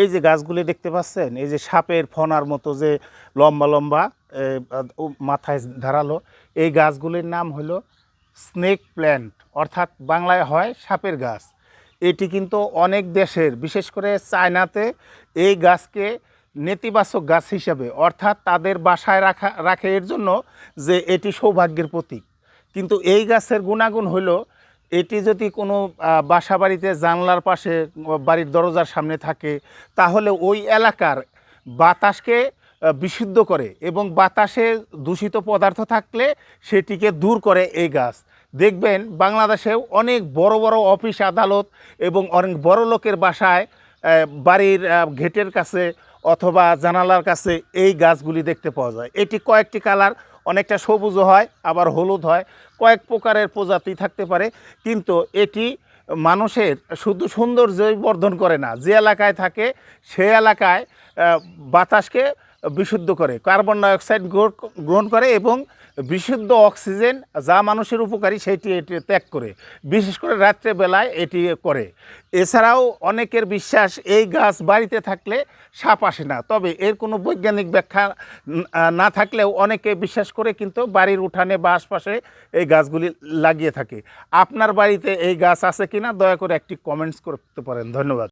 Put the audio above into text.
এই যে গাছগুলি দেখতে পাচ্ছেন, এই যে সাপের ফনার মতো যে লম্বা লম্বা মাথায় ধারালো, এই গাছগুলির নাম হলো স্নেক প্ল্যান্ট, অর্থাৎ বাংলায় হয় সাপের গাছ। এটি কিন্তু অনেক দেশের, বিশেষ করে চায়নাতে এই গাছকে নেতিবাচক গাছ হিসাবে, অর্থাৎ তাদের বাসায় রাখা, রাখে এর জন্য যে এটি সৌভাগ্যের প্রতীক। কিন্তু এই গাছের গুণাগুণ হলো এটি যদি কোনো বাসা বাড়িতে জানলার পাশে বাড়ির দরজার সামনে থাকে, তাহলে ওই এলাকার বাতাসকে বিশুদ্ধ করে এবং বাতাসে দূষিত পদার্থ থাকলে সেটিকে দূর করে এই গাছ। দেখবেন বাংলাদেশেও অনেক বড় বড় অফিস আদালত এবং অনেক বড় লোকের বাসায় বাড়ির ঘেটের কাছে অথবা জানালার কাছে এই গাছগুলি দেখতে পাওয়া যায়। এটি কয়েকটি কালার অনেকটা সবুজও হয়, আবার হলুদ হয়। কয়েক প্রকারের প্রজাতি থাকতে পারে, কিন্তু এটি মানুষের শুধু সৌন্দর্যই বর্ধন করে না। যে এলাকায় থাকে, সে এলাকায় বাতাসকে বিশুদ্ধ করে, কার্বন ডাইঅক্সাইড গ্রহ- গ্রহণ করে এবং বিশুদ্ধ অক্সিজেন যা মানুষের উপকারী সেটি এটি ত্যাগ করে, বিশেষ করে রাত্রে বেলায় এটি করে। এছাড়াও অনেকের বিশ্বাস এই গাছ বাড়িতে থাকলে সাপ আসে না, তবে এর কোনো বৈজ্ঞানিক ব্যাখ্যা না থাকলেও অনেকে বিশ্বাস করে কিন্তু বাড়ির উঠানে বা আশপাশে এই গাছগুলি লাগিয়ে থাকে। আপনার বাড়িতে এই গাছ আছে কিনা দয়া করে একটি কমেন্টস করতে পারেন। ধন্যবাদ।